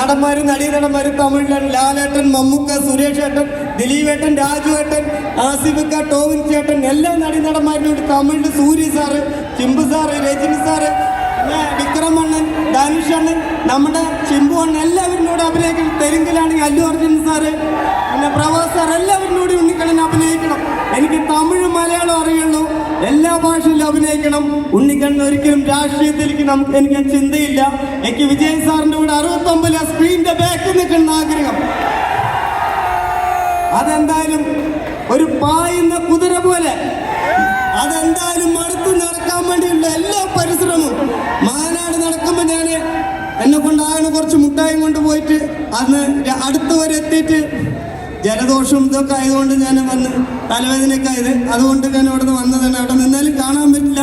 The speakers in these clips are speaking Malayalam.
നടന്മാരും നടീനടന്മാരും തമിഴിലാണ്. ലാലേട്ടൻ മമ്മൂക്ക സുരേഷ് ഏട്ടൻ ദിലീപേട്ടൻ രാജു ഏട്ടൻ ആസിഫിക്ക ടോവിൻ ചേട്ടൻ എല്ലാ നടീനടന്മാരിലും തമിഴിൽ Surya sir Simbu sir Rajini sir Vikram അണ്ണൻ ധനുഷ് അണ്ണൻ നമ്മുടെ ചിമ്പു അണ്ണൻ എല്ലാവരിനോട് അഭിനയിക്കണം. തെലുങ്കിലാണെങ്കിൽ അല്ലു അർജുൻ സാറ് പിന്നെ പ്രവാസ് സാർ എല്ലാവരിനോടും ഉണ്ണിക്കണ്ണൻ അഭിനയിക്കണം. എനിക്ക് തമിഴ് മലയാളം അറിയുള്ളൂ. എല്ലാ ഭാഷയിലും അഭിനയിക്കണം. ഉണ്ണിക്കണ്ണൻ ഒരിക്കലും രാഷ്ട്രീയത്തിലേക്ക് നമുക്ക് എനിക്ക് ചിന്തയില്ല. എനിക്ക് വിജയ് സാറിന്റെ കൂടെ അറുപത്തൊമ്പതിലെ സ്ക്രീനിന്റെ ബാക്കിൽ നിൽക്കുന്ന ആഗ്രഹം. അതെന്തായാലും ഒരു പായുന്ന കുതിര പോലെ. അതെന്തായാലും മടുത്തു നടക്കാൻ വേണ്ടിയുള്ള എല്ലാ പരിശ്രമവും മാനാട് നടക്കുമ്പോൾ ഞാൻ എന്നെ കൊണ്ടാകുന്ന കുറച്ച് മുട്ടായും കൊണ്ട് പോയിട്ട് അന്ന് അടുത്തവരെത്തിയിട്ട് അടുത്ത് വരെ ജലദോഷം ഇതൊക്കെ ആയതുകൊണ്ട് ഞാൻ വന്ന് തലവേദനയൊക്കെ ആയത് അതുകൊണ്ട് ഞാൻ അവിടെ നിന്ന് വന്നതാണ് അവിടെ നിന്നാലും കാണാൻ പറ്റില്ല.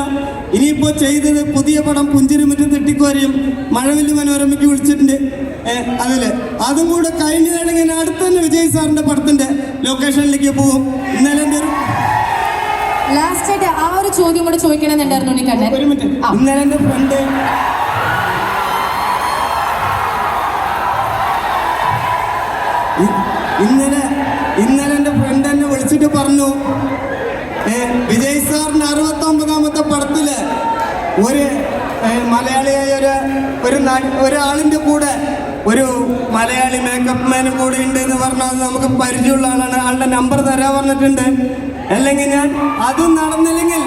ഇനിയിപ്പോൾ ചെയ്തത് പുതിയ പടം പുഞ്ചിരിമുറ്റം തെട്ടിക്കോരയും മഴവില്ല് മനോരമയ്ക്ക് വിളിച്ചിട്ടുണ്ട്. അതിൽ അതും കൂടെ കഴിഞ്ഞതാണെങ്കിൽ ഞാൻ അടുത്ത തന്നെ വിജയ് സാറിന്റെ പടത്തിന്റെ ലൊക്കേഷനിലേക്ക് പോകും. ഇന്നലെ എന്റെ ഒരു ലാസ്റ്റ് ആയിട്ട് ആ ഒരു ചോദ്യം കൂടെ ചോദിക്കണമെന്നുണ്ടായിരുന്നു ഉണ്ണിക്കണ്ണൻ. ഒരു മിനിറ്റ്. ഇന്നലെ എന്റെ ഫ്രണ്ട് ഇന്നലെ മലയാളിയായ ഒരു ഒരു ഒരാളിന്റെ കൂടെ ഒരു മലയാളി മേക്കപ്പ് മാനും കൂടെ ഉണ്ട് എന്ന് പറഞ്ഞാൽ അത് നമുക്ക് പരിചയമുള്ള ആളാണ്. ആളുടെ നമ്പർ തരാൻ പറഞ്ഞിട്ടുണ്ട്. അല്ലെങ്കിൽ ഞാൻ അതും നടന്നില്ലെങ്കിൽ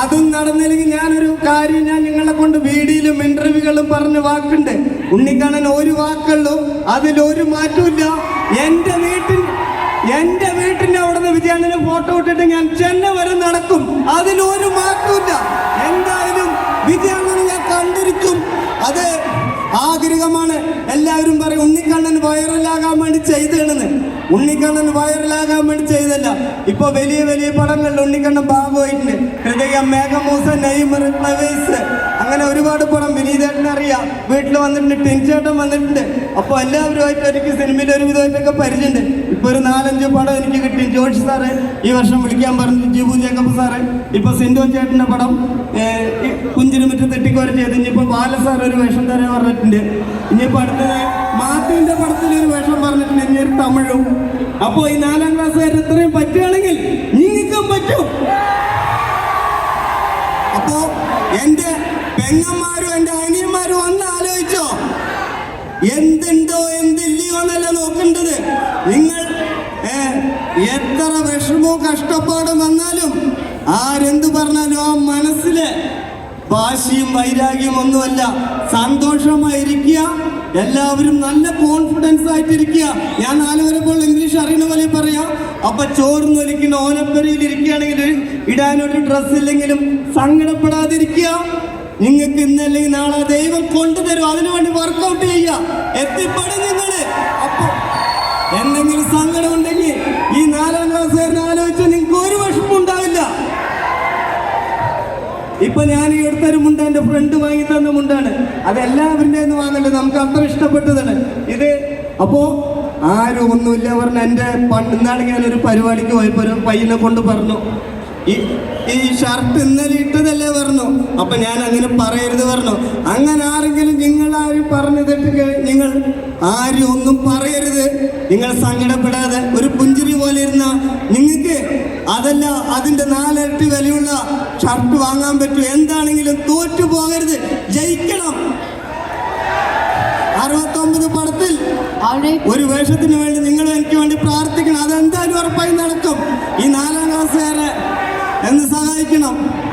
അതും നടന്നില്ലെങ്കിൽ ഞാനൊരു കാര്യം ഞാൻ നിങ്ങളെ കൊണ്ട് വീഡിയോയിലും ഇന്റർവ്യൂകളും പറഞ്ഞ വാക്കുണ്ട്. ഉണ്ണിക്കണ്ണൻ ഒരു വാക്കുള്ളൂ. അതിലൊരു മാറ്റമില്ല എന്റെ വീട്ടിൽ എന്റെ വീട്ടിന്റെ അവിടുന്ന് നിന്ന് ഫോട്ടോ ഇട്ടിട്ട് ഞാൻ ചെന്നൈ വരെ നടക്കും. അതിലൊരു മാറ്റമില്ല വിജയാണ്ണനെ ഞാൻ കണ്ടിരിക്കും. അത് ആഗ്രഹമാണ്. എല്ലാവരും പറയും ഉണ്ണിക്കണ്ണൻ വൈറലാകാൻ വേണ്ടി ചെയ്തേണെന്ന്. ഉണ്ണിക്കണ്ണൻ വൈറലാകാൻ വേണ്ടി ചെയ്തല്ല. ഇപ്പൊ വലിയ വലിയ പടങ്ങളിൽ ഉണ്ണിക്കണ്ണൻ ഭാഗമായിട്ടുണ്ട്. ഹൃദയം മേഘമൂസ നെയ്മർ ഫ്ലവേഴ്സ് അങ്ങനെ ഒരുപാട് പടം വിനീതേട്ടനെ അറിയാം. വീട്ടിൽ വന്നിട്ടുണ്ട് ടിൻചേട്ടൻ വന്നിട്ടുണ്ട്. അപ്പോൾ എല്ലാവരുമായിട്ട് എനിക്ക് സിനിമയിൽ ഒരു വിധമായിട്ടൊക്കെ പരിചയമുണ്ട്. ഇപ്പൊ ഒരു നാലഞ്ച് പടം എനിക്ക് കിട്ടി. ജോഷി സാറ് ഈ വർഷം വിളിക്കാൻ പറഞ്ഞു ജിബു ജേക്കബ് സാറ്. ഇപ്പൊ സിന്ധു ചേട്ടന്റെ പടം ഏഹ്, ഈ കുഞ്ചിന് മുറ്റം തെറ്റിക്കോര ചെയ്ത്. ഇനിയിപ്പോ ബാലസാർ ഒരു വേഷം തരാൻ പറഞ്ഞിട്ടുണ്ട്. ഇനിയിപ്പോ അടുത്തത് മാത്തുവിന്റെ പടത്തിൽ ഒരു വേഷം പറഞ്ഞിട്ടുണ്ട്. ഇനി ഒരു തമിഴും. അപ്പോ ഈ നാലാം ക്ലാസ്സുകാർ ഇത്രയും പറ്റുകയാണെങ്കിൽ നിങ്ങൾക്കും പറ്റും. അപ്പോ എന്റെ പെങ്ങന്മാരും എന്റെ അനിയന്മാരും ഒന്ന് ആലോചിച്ചോ. എന്തുണ്ടോ എന്തില്ലയോ എന്നല്ല നോക്കേണ്ടത്. നിങ്ങൾ എത്ര വിഷമവും കഷ്ടപ്പാടും വന്നാലും ആരെന്ത് പറഞ്ഞാലും ആ മനസ്സിൽ വാശിയും വൈരാഗ്യം ഒന്നുമല്ല. സന്തോഷമായിരിക്കുക. എല്ലാവരും നല്ല കോൺഫിഡൻസ് ആയിട്ടിരിക്കുക. ഞാൻ നാല് വരെ ഇപ്പോൾ ഇംഗ്ലീഷ് അറിയുന്ന പോലെ പറയാം. അപ്പൊ ചോർന്നൊലിക്കുന്ന ഓനപ്പരിയിൽ ഇരിക്കുകയാണെങ്കിൽ ഇടാനൊരു ഡ്രസ് ഇല്ലെങ്കിലും സങ്കടപ്പെടാതിരിക്കുക. നിങ്ങൾക്ക് ഇന്നല്ലെങ്കിൽ നാളെ ദൈവം കൊണ്ടുതരും. അതിനുവേണ്ടി വർക്കൗട്ട് ചെയ്യുക. എത്തിപ്പെടും നിങ്ങൾ ഇപ്പൊ ഞാൻ ഈ അടുത്തൊരു മുണ്ട എന്റെ ഫ്രണ്ട് വാങ്ങി തന്ന മുണ്ടാണ്. അത് എല്ലാവരുടെ വാങ്ങല്ലേ നമുക്ക് അത്ര ഇഷ്ടപ്പെട്ടതാണ്. ഇത് അപ്പോ ആരും ഒന്നുമില്ല പറഞ്ഞ എന്റെ പണ്ട് ഇന്നാണ് ഞാൻ ഒരു പരിപാടിക്ക് പോയപ്പോ ഒരു പയ്യനെ കൊണ്ട് പറഞ്ഞു. ഈ ഈ ഷർട്ട് ഇന്നലെ ഇട്ടതല്ലേ പറഞ്ഞു. അപ്പൊ ഞാൻ അങ്ങനെ പറയരുത് പറഞ്ഞു. അങ്ങനെ ആരെങ്കിലും നിങ്ങൾ ആരും പറഞ്ഞു തെറ്റുക നിങ്ങൾ ആരും ഒന്നും പറയരുത്. നിങ്ങൾ സങ്കടപ്പെടാതെ ഒരു പുഞ്ചിരി പോലെ ഇരുന്ന നിങ്ങൾക്ക് അതല്ല അതിന്റെ നാലിരട്ടി വിലയുള്ള ഷർട്ട് വാങ്ങാൻ പറ്റും. എന്താണെങ്കിലും തോറ്റു പോകരുത്. ജയിക്കണം. അറുപത്തൊമ്പത് പടത്തിൽ. ഒരു വേഷത്തിന് വേണ്ടി നിങ്ങൾ എനിക്ക് വേണ്ടി പ്രാർത്ഥിക്കണം. അതെന്തായാലും ഉറപ്പായി നടക്കും. ഈ നാലാം ക്ലാസ്സുകാരെ എന്ന് സഹായിക്കണം.